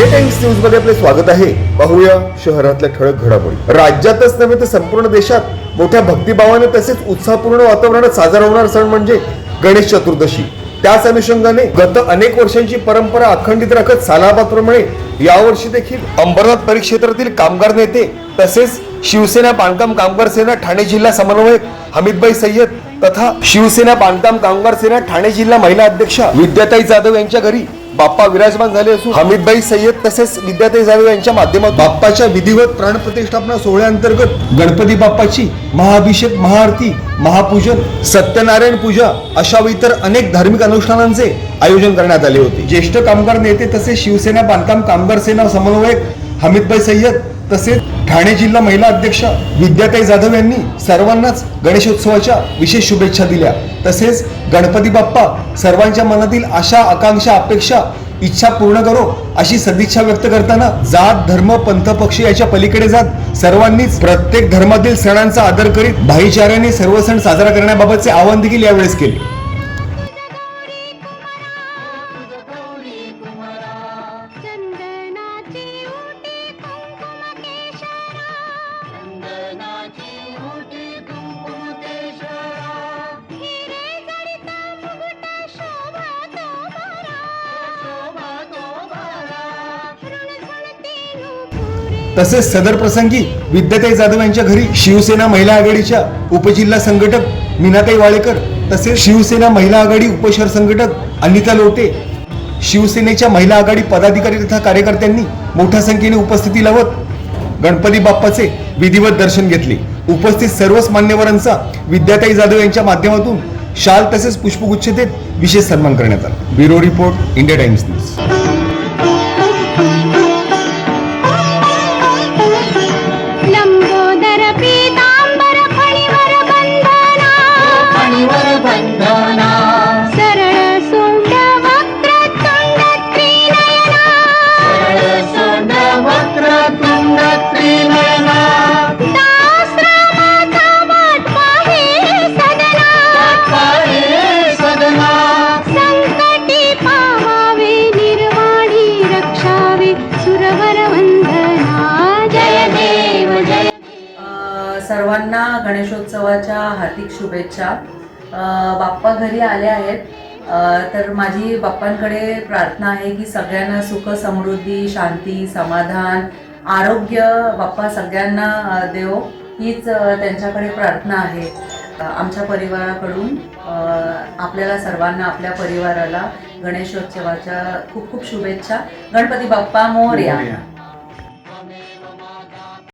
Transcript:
न्यूजमध्ये आपले स्वागत आहे. पाहूया शहरातल्या ठळक घडामोडी. राज्यातच नव्हे तर संपूर्ण देशात मोठ्या भक्तिभावाने तसेच उत्साहपूर्ण वातावरणात साजरा होणारा सण म्हणजे गणेश चतुर्दशी. त्याच अनुषंगाने गत अनेक वर्षांची परंपरा अखंडित राखत सालाबादप्रमाणे यावर्षी देखील अंबरनाथ परिक्षेत्रातील कामगार नेते तसेच शिवसेना बांधकाम कामगार सेना ठाणे जिल्हा समन्वयक हमीदभाई सय्यद तथा शिवसेना बांधकाम कामगार सेना ठाणे जिल्हा महिला अध्यक्षा विद्याताई जाधव यांच्या घरी बाप्पा विराजमान झाले असून हमीदबाई सय्यद तसेच विद्याताई जाधव यांच्या माध्यमातून बाप्पाच्या विधिवत प्राणप्रतिष्ठापना सोहळ्याअंतर्गत गणपती बाप्पाची महाअभिषेक महाआरती महापूजन सत्यनारायण पूजा अशा व इतर अनेक धार्मिक अनुष्ठानांचे आयोजन करण्यात आले होते. ज्येष्ठ कामगार नेते तसेच शिवसेना बांधकाम कामगार सेना समन्वयक हमीदभाई सय्यद तसेच ठाणे जिल्हा महिला अध्यक्ष विद्याताई जाधव यांनी सर्वांनाच गणेशोत्सवाच्या विशेष शुभेच्छा दिल्या. तसेच गणपती बाप्पा सर्वांच्या मनातील आशा आकांक्षा अपेक्षा इच्छा पूर्ण करो अशी सदिच्छा व्यक्त करताना जात धर्म पंथ पक्ष याच्या पलीकडे जात सर्वांनीच प्रत्येक धर्मातील सणांचा आदर करीत भाईचाऱ्याने सर्व सण साजरा करण्याबाबतचे आवाहन देखील यावेळेस केले. तसेच सदर प्रसंगी विद्याताई जाधव यांच्या घरी शिवसेना महिला आघाडीच्या उपजिल्हा संघटक मीनाताई वाळेकर तसेच शिवसेना महिला आघाडी उपशहर संघटक अनिता लोटे शिवसेनेच्या महिला आघाडी पदाधिकारी तथा कार्यकर्त्यांनी मोठ्या संख्येने उपस्थिती लावत गणपती बाप्पाचे विधिवत दर्शन घेतले. उपस्थित सर्वच मान्यवरांचा विद्याताई जाधव यांच्या माध्यमातून शाल तसेच पुष्पगुच्छ देत विशेष सन्मान करण्यात आला. Bureau report India Times news. सर्वांना गणेशोत्सवाच्या हार्दिक शुभेच्छा. बाप्पा घरी आले आहेत. तर माझी बाप्पांकडे प्रार्थना आहे की सगळ्यांना सुख समृद्धी शांती समाधान आरोग्य बाप्पा सगळ्यांना देव. हीच त्यांच्याकडे प्रार्थना आहे. आमच्या परिवाराकडून आपल्याला सर्वांना आपल्या परिवाराला गणेशोत्सवाच्या खूप खूप शुभेच्छा. गणपती बाप्पा मोर्या.